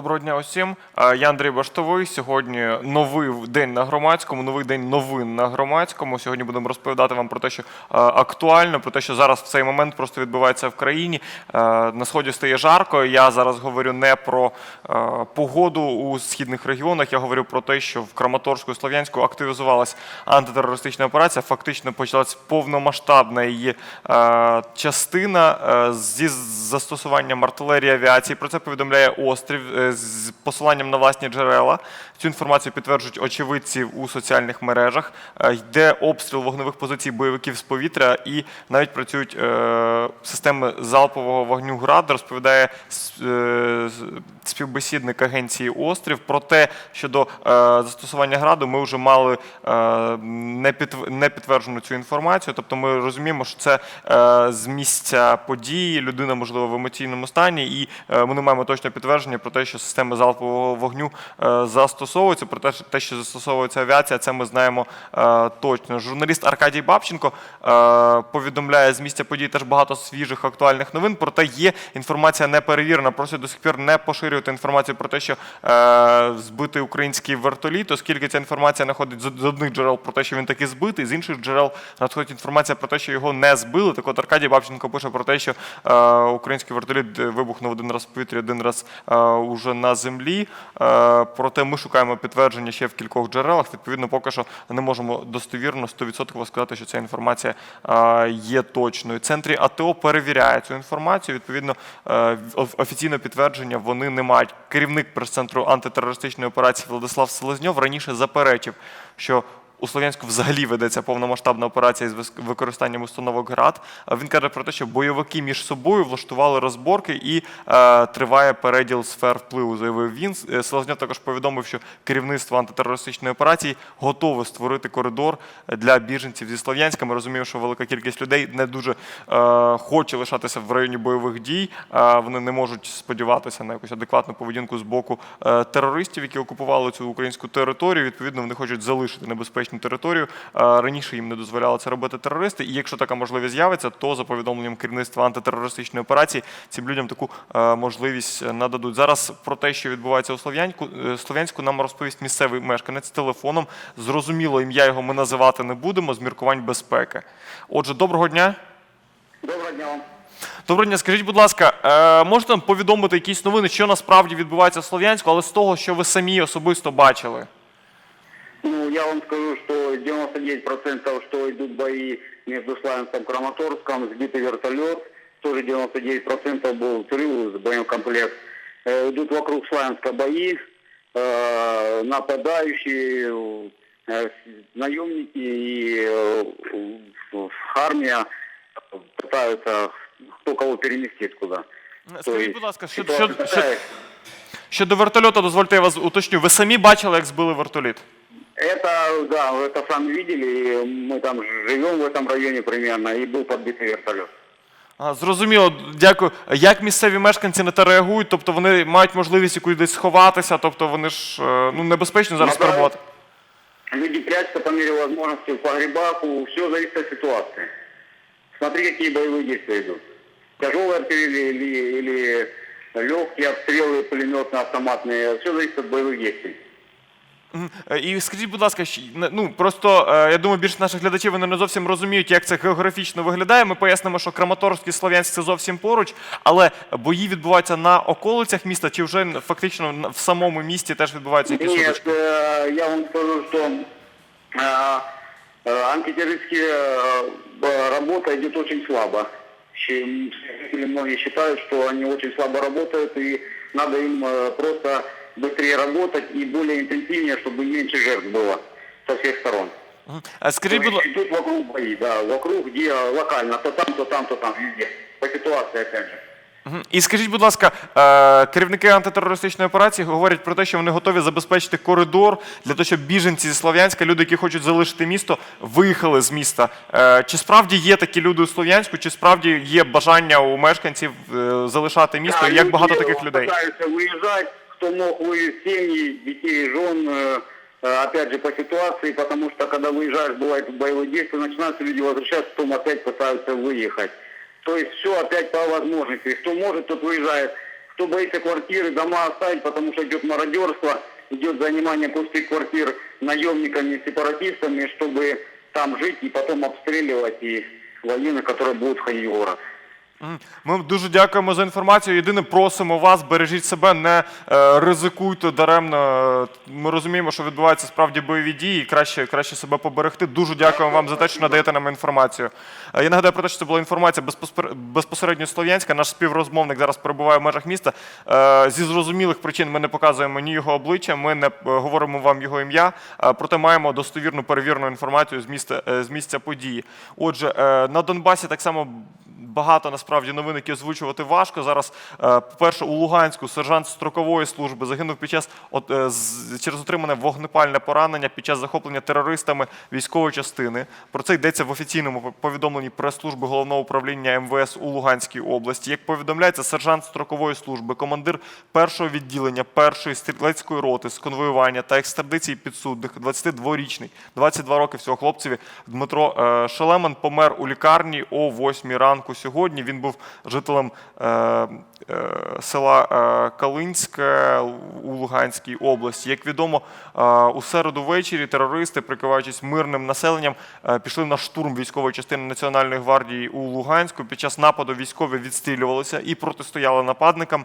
Доброго дня усім. Я Андрій Баштовий. Сьогодні новий день на громадському, новий день новин на громадському. Сьогодні будемо розповідати вам про те, що актуально, про те, що зараз в цей момент просто відбувається в країні. На сході стає жарко. Я зараз говорю не про погоду у східних регіонах. Я говорю про те, що в Краматорську і Слов'янську активізувалась антитерористична операція. Фактично почалась повномасштабна її частина зі застосуванням артилерії авіації. Про це повідомляє острів е, з посиланням на власні джерела. Цю інформацію підтверджують очевидці у соціальних мережах. Е, Йде обстріл вогневих позицій бойовиків з повітря і навіть працюють е, системи залпового вогню ГРАД. Розповідає е, співбесідник агенції Острів про те, щодо е, застосування граду, ми вже мали не, підтв- не підтверджену цю інформацію. Тобто ми розуміємо, що це з місця події, людина, можливо, в емоційному стані, і ми не маємо точного підтвердження про те, що системи залпового вогню е, застосовуються. Про те, що- застосовується авіація, це ми знаємо е, точно. Журналіст Аркадій Бабченко е, повідомляє з місця подій теж багато свіжих актуальних новин. Проте є інформація неперевірена. Просять до сих пір не поширювати інформацію про те, що збитий український вертоліт, оскільки ця інформація надходить з одних джерел про те, що він таки збитий, з інших джерел надходить інформація про те, що його не збили. Так от Аркадій Бабченко пише про те, що український вертоліт вибухнув один раз в повітрі, один раз е, уже на землі. Е, проте ми шукаємо підтвердження ще в кількох джерелах. Відповідно, поки що не можемо достовірно 100% сказати, що ця інформація е, є точною. Центрі АТО перевіряє цю інформацію. Відповідно, е, офіційне підтвердження вони не мають. Керівник прес-центру антитерористичної операції Владислав Селезньов раніше заперечив, що у Слов'янську взагалі ведеться повномасштабна операція з використанням установок ГРАД. Він каже про те, що бойовики між собою влаштували розборки і е, триває переділ сфер впливу. Заявив він. Е, Селезньов також повідомив, що керівництво антитерористичної операції готове створити коридор для біженців зі Слов'янська. Ми розуміємо, що велика кількість людей не дуже е, хоче лишатися в районі бойових дій. Е, вони не можуть сподіватися на якусь адекватну поведінку з боку е, терористів, які окупували цю українську територію. Відповідно, вони хочуть залишити небезпечну територію. Е, Раніше їм не дозволяли це робити терористи. І якщо така можливість з'явиться, то за повідомленням керівництва антитерористичної операції цим людям таку е, можливість е, нададуть. Зараз про те, що відбувається у Слов'янську, Слов'янську, нам розповість місцевий мешканець телефоном. Зрозуміло, ім'я його ми називати не будемо з міркувань безпеки. Отже, доброго дня. Доброго дня вам. Доброго дня, скажіть, будь ласка, можете нам повідомити якісь новини, що насправді відбувається в Слов'янську, але з того, що ви самі особисто бачили? Ну, я вам скажу, что 99% что идут бои между Славянском и Краматорском, сбитый вертолет, тоже 99% был взрыв с боекомплект. Э, идут вокруг Славянска бои, э, нападающие, э, наемники и э, армия пытаются кто кого переместить куда. Скажіть, будь ласка, що, ситуация що, що, такая. щодо вертольоту, дозвольте я вас уточню. Ви самі бачили, як збили вертоліт? Это, да, вы это сами видели, и мы там живем в этом районе примерно, и был подбитый вертолет. А, зрозуміло, дякую. Як місцеві мешканці на те реагують? Тобто вони мають можливість якусь десь сховатися, тобто вони ж е, ну, небезпечно зараз Ну, да. перебувати. Люди прячутся по мере возможности в погребах, все зависит от ситуации. Смотри, какие боевые действия идут. Тяжелая артиллерия или, или легкие обстрелы пулеметно-автоматные, все зависит от боевых действий. Мгм. Е, І скажіть, будь ласка, щ- не- ну просто е, я думаю, більше наших глядачів вони не зовсім розуміють, як це географічно виглядає. Ми пояснимо, що Краматорськ і Слов'янськ це зовсім поруч, але бої відбуваються на околицях міста, чи вже фактично на- в самому місті теж відбуваються якісь Нет, сутички? э, я вам скажу, что э, э, антитеррористская э, работа идет очень слабо. Щи- жители Многие считают, что они очень слабо работают, и надо им э, просто быстрее работать и более интенсивнее, чтобы меньше жертв было со всех сторон. Мгм. Е, Скажіть, будь То ласка. есть идут вокруг бои, да, вокруг, где локально, то там, то там, то там, везде. По ситуации, опять же. Мгм. І скажіть, будь ласка, е, керівники антитерористичної операції говорять про те, що вони готові забезпечити коридор для того, щоб біженці зі Слов'янська, люди, які хочуть залишити місто, виїхали з міста. Е, Чи справді є такі люди у Слов'янську, чи справді є бажання у мешканців е, залишати місто? Да, І як люди багато таких людей? Пытаются выезжать, Кто мог вывез семьи, детей, жен, э, э, опять же, по ситуации, потому что когда выезжаешь, бывает боевые действия, начинаются люди возвращаться, потом опять пытаются выехать. То есть все опять по возможности. Кто может, тот выезжает. чтобы эти квартиры, дома оставить, потому что идет мародерство, идет занимание пустых квартир наемниками, сепаратистами, чтобы там жить и потом обстреливать и военных, которые будут входить в город. Ми дуже дякуємо за інформацію. Єдине, просимо вас, бережіть себе, не е, ризикуйте даремно. Ми розуміємо, що відбуваються справді бойові дії, і краще, краще себе поберегти. Дуже дякуємо вам за те, що надаєте нам інформацію. Е, Я нагадаю про те, що це була інформація безпосер- безпосередньо слов'янська. Наш співрозмовник зараз перебуває в межах міста. Е, Зі зрозумілих причин ми не показуємо ні його обличчя, ми не говоримо вам його ім'я, проте маємо достовірну перевірну інформацію з міста е, з місця події. Отже, на Донбасі так само багато насправді новин, які озвучувати важко. Зараз, е, по-перше, у Луганську сержант строкової служби загинув під час от, е, через отримане вогнепальне поранення під час захоплення терористами військової частини. Про це йдеться в офіційному повідомленні прес-служби головного управління МВС у Луганській області. Як повідомляється, сержант строкової служби, командир першого відділення першої стрілецької роти з конвоювання та екстрадиції підсудних, 22-річний, 22 роки всього хлопцеві Дмитро е, Шелеман помер у лікарні о 8 ранку сьогодні. Він був жителем е, е, села е, Калинське у Луганській області. Як відомо, у середу ввечері терористи, прикриваючись мирним населенням, пішли на штурм військової частини Національної гвардії у Луганську. Під час нападу військові відстрілювалися і протистояли нападникам,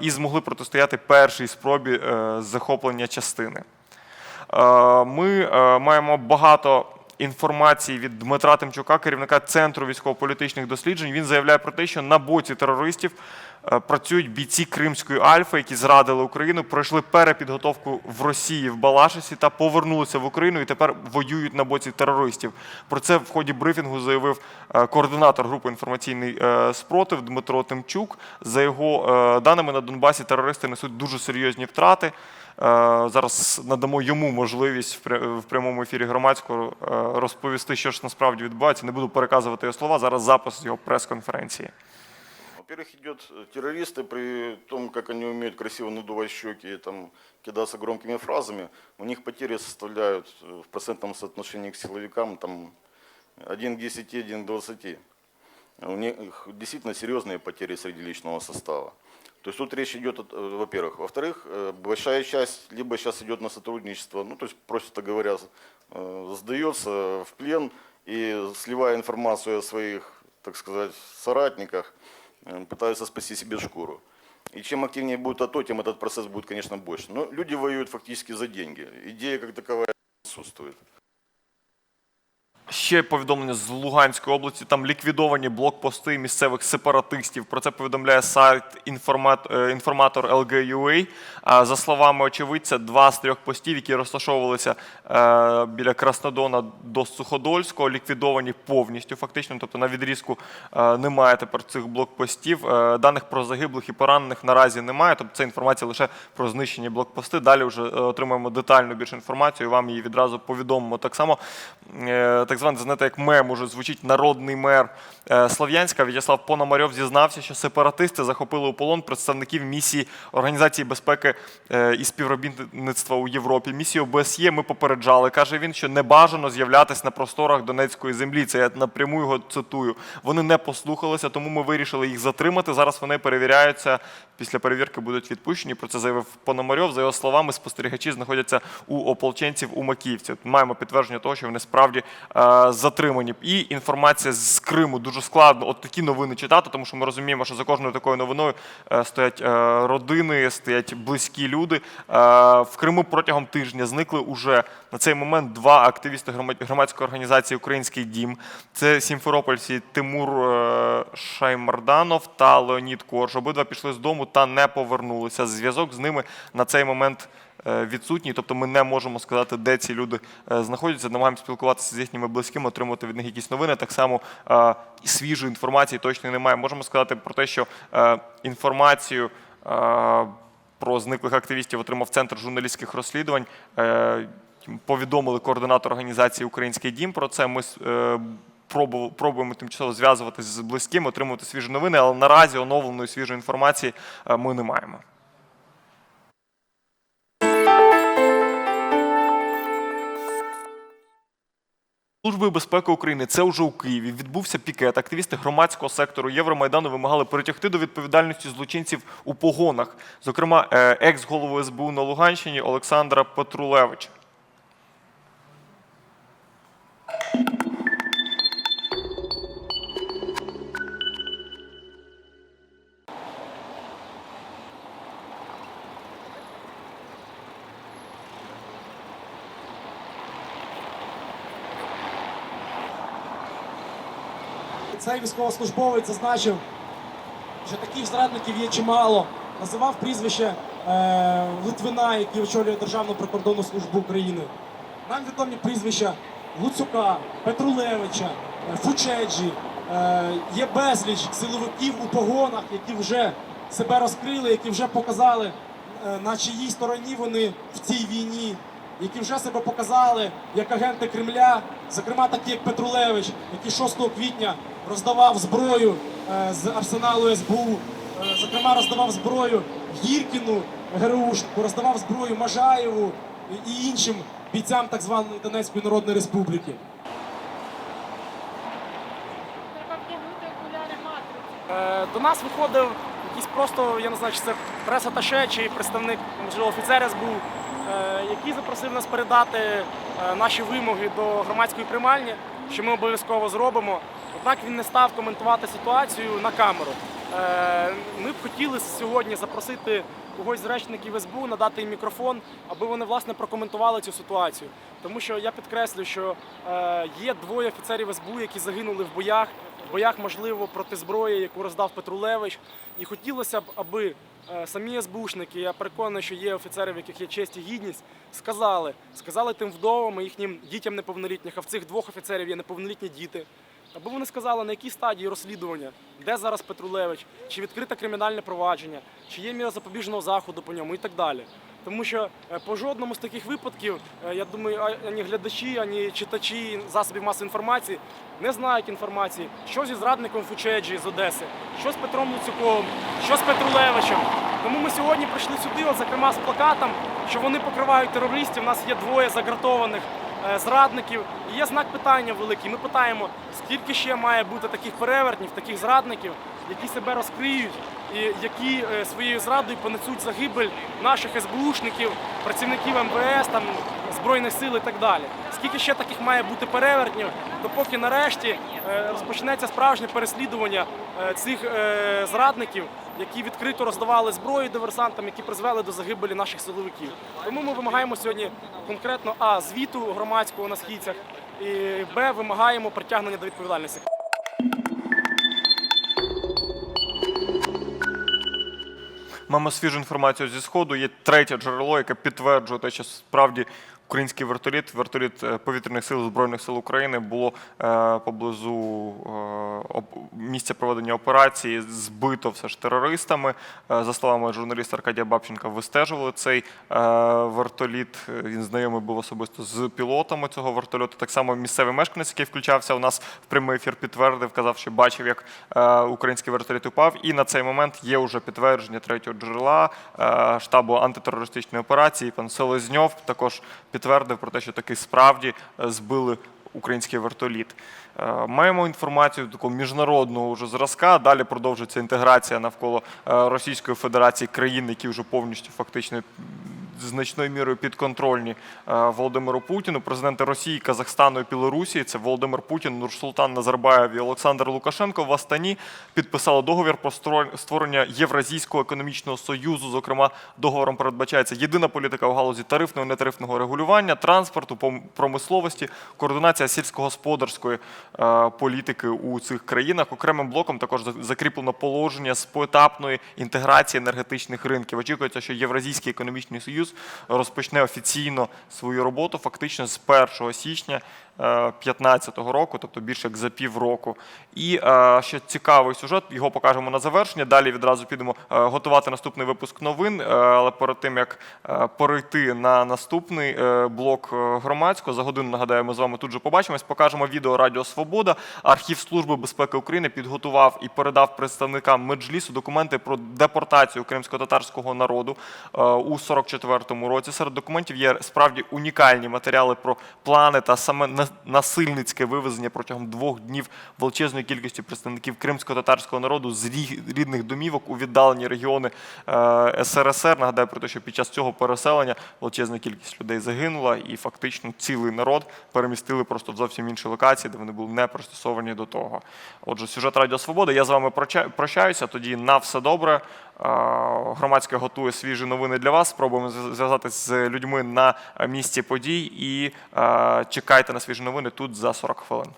і змогли протистояти першій спробі захоплення частини. Ми маємо багато інформації від Дмитра Тимчука, керівника Центру військово-політичних досліджень. Він заявляє про те, що на боці терористів працюють бійці Кримської Альфи, які зрадили Україну, пройшли перепідготовку в Росії в Балашисі та повернулися в Україну і тепер воюють на боці терористів. Про це в ході брифінгу заявив е, координатор групи інформаційний е, спротив Дмитро Тимчук. За його е, даними на Донбасі терористи несуть дуже серйозні втрати. Е, Зараз надамо йому можливість в прямому ефірі громадського е, розповісти, що ж насправді відбувається. Не буду переказувати його слова. Зараз запис його прес-конференції. Во-первых, идет э, террористы, при том, как они умеют красиво надувать щеки и там, кидаться громкими фразами, у них потери составляют э, в процентном соотношении к силовикам там, 1 к 10, 1 к 20. У них действительно серьезные потери среди личного состава. То есть тут речь идет, э, во-первых. Во-вторых, большая часть либо сейчас идет на сотрудничество, ну то есть, просто говоря, сдается в плен и сливая информацию о своих, так сказать, соратниках, пытаются спасти себе шкуру. И чем активнее будет АТО, тем этот процесс будет, конечно, больше. Но люди воюют фактически за деньги. Идея как таковая отсутствует. Ще повідомлення з Луганської області. Там ліквідовані блокпости місцевих сепаратистів. Про це повідомляє сайт е, інформатор LG.UA. За словами очевидця, два з трьох постів, які розташовувалися е, біля Краснодона до Суходольського, ліквідовані повністю. Фактично, тобто на відрізку е, немає тепер цих блокпостів. Даних про загиблих і поранених наразі немає. Тобто це інформація лише про знищені блокпости. Далі вже отримаємо детальну більш інформацію. і Вам її відразу повідомимо. Так само так званий, знаєте, як мем уже звучить народний мер е, Слов'янська В'ячеслав Пономарьов зізнався, що сепаратисти захопили у полон представників місії Організації безпеки е, і співробітництва у Європі. Місію ОБСЄ ми попереджали. каже він, що не бажано з'являтись на просторах Донецької землі. Це я напряму його цитую. Вони не послухалися, тому ми вирішили їх затримати. Зараз вони перевіряються. Після перевірки будуть відпущені. Про це заявив Пономарьов. За його словами, спостерігачі знаходяться у ополченців у Макіївці. Маємо підтвердження того, що вони справді е, затримані. І інформація з Криму дуже складно. От такі новини читати, тому що ми розуміємо, що за кожною такою новиною е, стоять е, родини, стоять близькі люди. Е, в Криму протягом тижня зникли уже на цей момент два активісти громадської організації Український дім. Це сімферопольці Тимур Шаймарданов та Леонід Корж. Обидва пішли з дому та не повернулися. Зв'язок з ними на цей момент відсутній, тобто ми не можемо сказати, де ці люди е, знаходяться. Намагаємося спілкуватися з їхніми близькими, отримати від них якісь новини. Так само е, свіжої інформації точно немає. Можемо сказати про те, що е, інформацію. е, Про зниклих активістів отримав центр журналістських розслідувань. Е, Повідомили координатор організації Український дім про це. Ми е, пробуємо тимчасово зв'язуватися з близькими, отримувати свіжі новини, але наразі оновленої свіжої інформації е, ми не маємо. Служби безпеки України це вже у Києві. Відбувся пікет. Активісти громадського сектору Євромайдану вимагали притягти до відповідальності злочинців у погонах, зокрема е, екс-голову СБУ на Луганщині Олександра Петрулевича. Цей військовослужбовець зазначив, що таких зрадників є чимало. Називав прізвище е, Литвина, який очолює Державну прикордонну службу України. Нам відомі прізвища Луцюка, Петрулевича, е, Фучеджі. Е, є безліч силовиків у погонах, які вже себе розкрили, які вже показали, е, на чиїй стороні вони в цій війні, які вже себе показали як агенти Кремля, зокрема такі як Петрулевич, який 6 квітня роздавав зброю е, з арсеналу СБУ, е, зокрема роздавав зброю Гіркіну, ГРУшнику, роздавав зброю Можаєву і іншим бійцям так званої Донецької Народної Республіки. Е, До нас виходив якийсь просто, я не знаю, чи це прес-аташе чи представник, можливо, офіцер СБУ, який запросив нас передати е, наші вимоги до громадської приймальні, що ми обов'язково зробимо. Однак він не став коментувати ситуацію на камеру. Е, Ми б хотіли сьогодні запросити когось з речників СБУ, надати їм мікрофон, аби вони власне прокоментували цю ситуацію. Тому що я підкреслю, що е, є двоє офіцерів СБУ, які загинули в боях, в боях, можливо, проти зброї, яку роздав Петрулевич. І хотілося б, аби е, самі СБУшники, я переконаний, що є офіцери, в яких є честь і гідність, сказали, сказали тим вдовам і їхнім дітям неповнолітніх, а в цих двох офіцерів є неповнолітні діти. Аби вони сказали, на якій стадії розслідування, де зараз Петрулевич, чи відкрите кримінальне провадження, чи є міра запобіжного заходу по ньому і так далі. Тому що е, по жодному з таких випадків, е, я думаю, ані глядачі, ані читачі засобів масової інформації не знають інформації, що зі зрадником Фучеджі з Одеси, що з Петром Луцюковим, що з Петрулевичем. Тому ми сьогодні прийшли сюди, от, зокрема з плакатом, що вони покривають терористів. У нас є двоє загратованих е, зрадників. І є знак питання великий. Ми питаємо, скільки ще має бути таких перевертнів, таких зрадників, які себе розкриють які е, своєю зрадою понесуть загибель наших СБУшників, працівників МВС, там збройних сил і так далі. Скільки ще таких має бути перевертнів, допоки нарешті е, розпочнеться справжнє переслідування е, цих зрадників, які відкрито роздавали зброю диверсантам, які призвели до загибелі наших силовиків. Тому ми вимагаємо сьогодні конкретно а звіту громадського на східцях, і б вимагаємо притягнення до відповідальності. Маємо свіжу інформацію зі сходу. Є третє джерело, яке підтверджує те, що справді український вертоліт, вертоліт е, повітряних сил збройних сил України було е, поблизу е, місця проведення операції збито все ж терористами. За словами журналіста Аркадія Бабченка, вистежували цей вертоліт. Він знайомий був особисто з пілотами цього вертольоту. Так само місцевий мешканець, який включався у нас в прямий ефір, підтвердив, казав, що бачив, як український вертоліт упав. І на цей момент є вже підтвердження третього джерела штабу антитерористичної операції. Пан Селезньов також підтвердив про те, що таки справді е, збили український вертоліт. Е, Маємо інформацію такого міжнародного вже зразка. Далі продовжується інтеграція навколо е, Російської Федерації країн, які вже повністю фактично значною мірою підконтрольні е, Володимиру Путіну. Президенти Росії, Казахстану і Білорусі це Володимир Путін, Нурсултан Назарбаєв і Олександр Лукашенко в Астані підписали договір про створення Євразійського економічного союзу. Зокрема, договором передбачається єдина політика у галузі тарифного і нетарифного регулювання, транспорту, промисловості, координація сільськогосподарської е, політики у цих країнах. Окремим блоком також закріплено положення з поетапної інтеграції енергетичних ринків. Очікується, що Євразійський економічний союз розпочне офіційно свою роботу фактично з 1 січня 2015 року, тобто більше як за півроку. І е, ще цікавий сюжет, його покажемо на завершення. Далі відразу підемо е, готувати наступний випуск новин. Е, Але перед тим як перейти на наступний блок громадського, за годину нагадаю, ми з вами тут же побачимось. Покажемо відео Радіо Свобода. Архів Служби безпеки України підготував і передав представникам Меджлісу документи про депортацію кримсько-татарського народу у 44 2024 році. Серед документів є справді унікальні матеріали про плани та саме на- насильницьке вивезення протягом двох днів величезної кількості представників кримсько-татарського народу з рідних домівок у віддалені регіони е, СРСР. Нагадаю про те, що під час цього переселення величезна кількість людей загинула, і фактично цілий народ перемістили просто в зовсім інші локації, де вони були не пристосовані до того. Отже, сюжет Радіо Свобода. Я з вами проща- прощаюся. Тоді на все добре. Громадське готує свіжі новини для вас. Спробуємо зв- зв'язатися з людьми на місці подій і чекайте на свіжі новини тут за 40 хвилин.